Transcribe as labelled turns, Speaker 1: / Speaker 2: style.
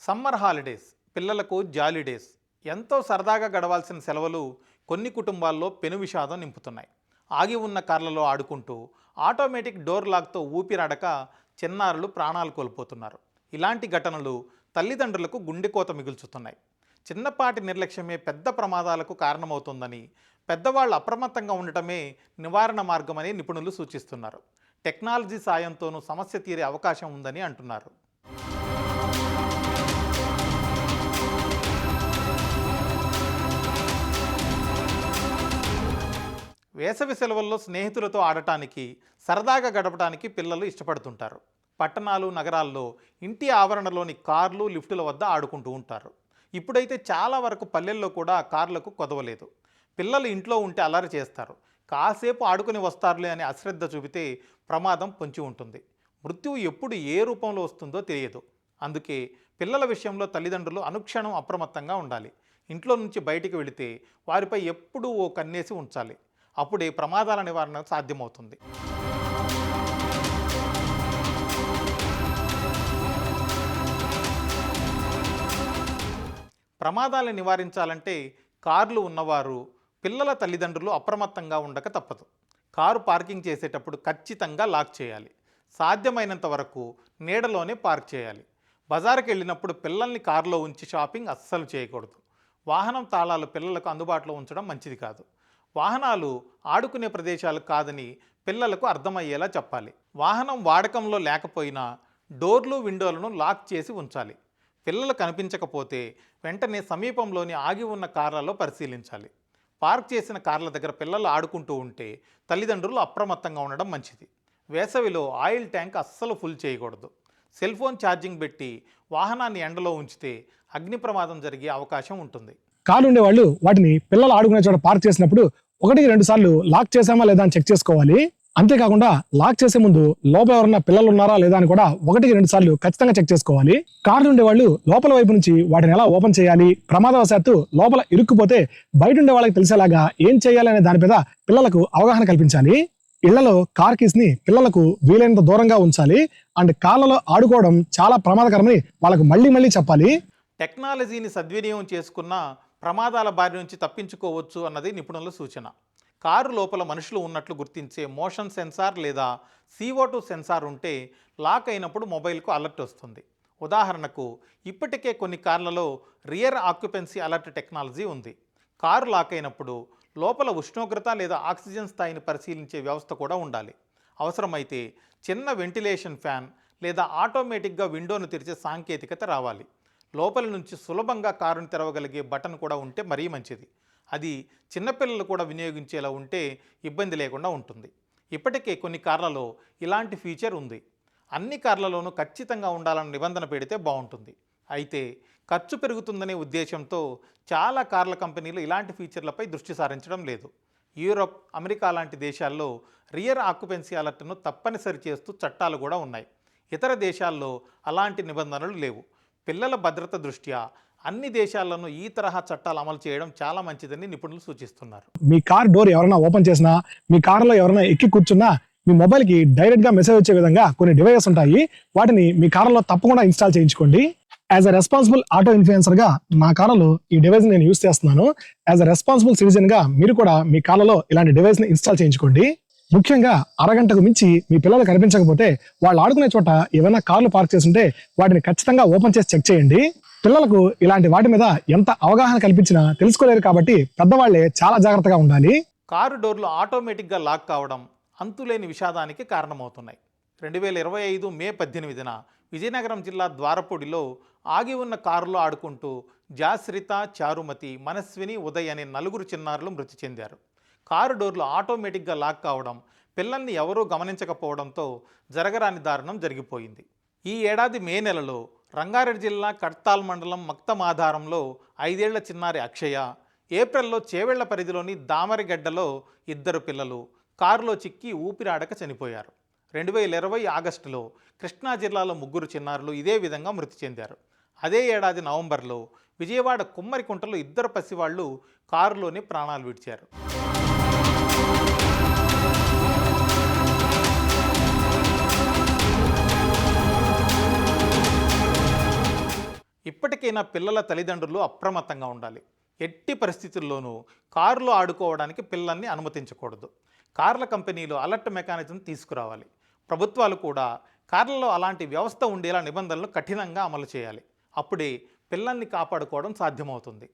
Speaker 1: Summer holidays పిల్లలకు జాలీ days ఎంతో సరదాగా గడవాల్సిన సెలవులు కొన్ని కుటుంబాల్లో పెను విషాదం నింపుతున్నాయి. ఆగి ఉన్న కార్లలో ఆడుకుంటూ ఆటోమేటిక్ డోర్ లాక్తో ఊపిరాడక చిన్నారులు ప్రాణాలు కోల్పోతున్నారు. ఇలాంటి ఘటనలు తల్లిదండ్రులకు గుండెకోత మిగుల్చుతున్నాయి. చిన్నపాటి నిర్లక్ష్యమే పెద్ద ప్రమాదాలకు కారణమవుతుందని పెద్దవాళ్ళు అప్రమత్తంగా ఉండటమే నివారణ మార్గమని నిపుణులు సూచిస్తున్నారు. టెక్నాలజీ సాయంతోనూ సమస్య తీరే అవకాశం ఉందని అంటున్నారు. వేసవి సెలవుల్లో స్నేహితులతో ఆడటానికి సరదాగా గడపడానికి పిల్లలు ఇష్టపడుతుంటారు. పట్టణాలు నగరాల్లో ఇంటి ఆవరణలోని కార్లు లిఫ్టుల వద్ద ఆడుకుంటూ ఉంటారు. ఇప్పుడైతే చాలా వరకు పల్లెల్లో కూడా కార్లకు కొదవలేదు. పిల్లలు ఇంట్లో ఉంటే అల్లరి చేస్తారు. కాసేపు ఆడుకుని వస్తారులే అని అశ్రద్ధ చూపితే ప్రమాదం పొంచి ఉంటుంది. మృత్యువు ఎప్పుడు ఏ రూపంలో వస్తుందో తెలియదు. అందుకే పిల్లల విషయంలో తల్లిదండ్రులు అనుక్షణం అప్రమత్తంగా ఉండాలి. ఇంట్లో నుంచి బయటికి వెళితే వారిపై ఎప్పుడూ ఓ కన్నేసి ఉంచాలి. అప్పుడే ప్రమాదాల నివారణ సాధ్యమవుతుంది. ప్రమాదాలను నివారించాలంటే కార్లు ఉన్నవారు పిల్లల తల్లిదండ్రులు అప్రమత్తంగా ఉండక తప్పదు. కారు పార్కింగ్ చేసేటప్పుడు ఖచ్చితంగా లాక్ చేయాలి. సాధ్యమైనంత వరకు నీడలోనే పార్క్ చేయాలి. బజార్కి వెళ్ళినప్పుడు పిల్లల్ని కారులో ఉంచి షాపింగ్ అస్సలు చేయకూడదు. వాహనం తాళాలు పిల్లలకు అందుబాటులో ఉంచడం మంచిది కాదు. వాహనాలు ఆడుకునే ప్రదేశాలు కాదని పిల్లలకు అర్థమయ్యేలా చెప్పాలి. వాహనం వాడకంలో లేకపోయినా డోర్లు విండోలను లాక్ చేసి ఉంచాలి. పిల్లలు కనిపించకపోతే వెంటనే సమీపంలోని ఆగి ఉన్న కార్లలో పరిశీలించాలి. పార్క్ చేసిన కార్ల దగ్గర పిల్లలు ఆడుకుంటూ ఉంటే తల్లిదండ్రులు అప్రమత్తంగా ఉండడం మంచిది. వేసవిలో ఆయిల్ ట్యాంక్ అస్సలు ఫుల్ చేయకూడదు. సెల్ ఫోన్ ఛార్జింగ్ పెట్టి వాహనాన్ని ఎండలో ఉంచితే అగ్ని ప్రమాదం జరిగే అవకాశం ఉంటుంది.
Speaker 2: కార్లు ఉండేవాళ్ళు వాటిని పిల్లలు ఆడుకునే చోట పార్క్ చేసినప్పుడు ఒకటికి రెండు సార్లు లాక్ చేసామా లేదా అని చెక్ చేసుకోవాలి. అంతేకాకుండా లాక్ చేసే ముందు లోపల ఎవరన్నా పిల్లలు ఉన్నారా లేదా అని కూడా ఒకటికి రెండు సార్లు ఖచ్చితంగా చెక్ చేసుకోవాలి. కార్లు ఉండేవాళ్ళు లోపల వైపు నుంచి వాటిని ఎలా ఓపెన్ చేయాలి ప్రమాదవశాత్తు లోపల ఇరుక్కుపోతే బయట ఉండే వాళ్ళకి తెలిసేలాగా ఏం చేయాలి అనే దాని మీద పిల్లలకు అవగాహన కల్పించాలి. ఇళ్ళలో కార్ కీస్ని పిల్లలకు వీలైనంత దూరంగా ఉంచాలి. అండ్ కార్లలో ఆడుకోవడం చాలా ప్రమాదకరమని వాళ్ళకు మళ్ళీ మళ్ళీ చెప్పాలి.
Speaker 1: టెక్నాలజీని సద్వినియోగం చేసుకున్న ప్రమాదాల బారి నుంచి తప్పించుకోవచ్చు అన్నది నిపుణుల సూచన. కారు లోపల మనుషులు ఉన్నట్లు గుర్తించే మోషన్ సెన్సార్ లేదా CO2 సెన్సార్ ఉంటే లాక్ అయినప్పుడు మొబైల్కు అలర్ట్ వస్తుంది. ఉదాహరణకు ఇప్పటికే కొన్ని కార్లలో రియర్ ఆక్యుపెన్సీ అలర్ట్ టెక్నాలజీ ఉంది. కారు లాక్ అయినప్పుడు లోపల ఉష్ణోగ్రత లేదా ఆక్సిజన్ స్థాయిని పరిశీలించే వ్యవస్థ కూడా ఉండాలి. అవసరమైతే చిన్న వెంటిలేషన్ ఫ్యాన్ లేదా ఆటోమేటిక్గా విండోను తెరిచే సాంకేతికత రావాలి. లోపల నుంచి సులభంగా కారును తెరవగలిగే బటన్ కూడా ఉంటే మరీ మంచిది. అది చిన్నపిల్లలు కూడా వినియోగించేలా ఉంటే ఇబ్బంది లేకుండా ఉంటుంది. ఇప్పటికే కొన్ని కార్లలో ఇలాంటి ఫీచర్ ఉంది. అన్ని కార్లలోనూ ఖచ్చితంగా ఉండాలని నిబంధన పెడితే బాగుంటుంది. అయితే ఖర్చు పెరుగుతుందనే ఉద్దేశంతో చాలా కార్ల కంపెనీలు ఇలాంటి ఫీచర్లపై దృష్టి సారించడం లేదు. యూరప్ అమెరికా లాంటి దేశాల్లో రియర్ ఆక్యుపెన్సీ అలర్ట్ను తప్పనిసరి చేస్తూ చట్టాలు కూడా ఉన్నాయి. ఇతర దేశాల్లో అలాంటి నిబంధనలు లేవు. పిల్లల భద్రత దృష్ట్యా అన్ని దేశాల్లోనూ ఈ తరహా చట్టాలు అమలు చేయడం చాలా మంచిదని నిపుణులు సూచిస్తున్నారు.
Speaker 2: మీ కార్ డోర్ ఎవరైనా ఓపెన్ చేసినా మీ కార్లో ఎవరైనా ఎక్కి కూర్చున్నా మీ మొబైల్కి డైరెక్ట్గా మెసేజ్ వచ్చే విధంగా కొన్ని డివైస్ ఉంటాయి. వాటిని మీ కార్లో తప్పకుండా ఇన్స్టాల్ చేయించుకోండి. యాజ్ అ రెస్పాన్సిబుల్ ఆటో ఇన్ఫ్లుయెన్సర్గా నా కార్లో ఈ డివైస్ నేను యూస్ చేస్తున్నాను. యాజ్ అ రెస్పాన్సిబుల్ సిటిజన్గా మీరు కూడా మీ కార్లలో ఇలాంటి డివైస్ని ఇన్స్టాల్ చేయించుకోండి. ముఖ్యంగా అరగంటకు మించి మీ పిల్లలు కనిపించకపోతే వాళ్ళు ఆడుకునే చోట ఏమైనా కార్లు పార్క్ చేస్తుంటే వాటిని ఖచ్చితంగా ఓపెన్ చేసి చెక్ చేయండి. పిల్లలకు ఇలాంటి వాటి మీద ఎంత అవగాహన కల్పించినా తెలుసుకోలేరు కాబట్టి పెద్దవాళ్ళే చాలా జాగ్రత్తగా ఉండాలి.
Speaker 1: కారు డోర్లు ఆటోమేటిక్గా లాక్ కావడం అంతులేని విషాదానికి కారణమవుతున్నాయి. రెండు వేల ఇరవై ఐదు మే పద్దెనిమిదిన విజయనగరం జిల్లా ద్వారపూడిలో ఆగి ఉన్న కారులో ఆడుకుంటూ జాశ్రిత చారుమతి మనస్విని ఉదయ్ అనే నలుగురు చిన్నారులు మృతి చెందారు. కారు డోర్లు ఆటోమేటిక్గా లాక్ కావడం పిల్లల్ని ఎవరూ గమనించకపోవడంతో జరగరాని దారుణం జరిగిపోయింది. ఈ ఏడాది మే నెలలో రంగారెడ్డి జిల్లా కడ్తాల్ మండలం మక్తమాధారంలో ఐదేళ్ళ చిన్నారి అక్షయ ఏప్రిల్లో చేవెళ్ళ పరిధిలోని దామరిగడ్డలో ఇద్దరు పిల్లలు కారులో చిక్కి ఊపిరాడక చనిపోయారు. రెండు వేల ఇరవై ఆగస్టులో కృష్ణా జిల్లాలో ముగ్గురు చిన్నారులు ఇదే విధంగా మృతి చెందారు. అదే ఏడాది నవంబర్లో విజయవాడ కుమ్మరికుంటలో ఇద్దరు పసివాళ్ళు కారులోనే ప్రాణాలు విడిచారు. ఇప్పటికైనా పిల్లల తల్లిదండ్రులు అప్రమత్తంగా ఉండాలి. ఎట్టి పరిస్థితుల్లోనూ కారులో ఆడుకోవడానికి పిల్లల్ని అనుమతించకూడదు. కార్ల కంపెనీలు అలర్ట్ మెకానిజం తీసుకురావాలి. ప్రభుత్వాలు కూడా కార్లలో అలాంటి వ్యవస్థ ఉండేలా నిబంధనలు కఠినంగా అమలు చేయాలి. అప్పుడే పిల్లల్ని కాపాడుకోవడం సాధ్యమవుతుంది.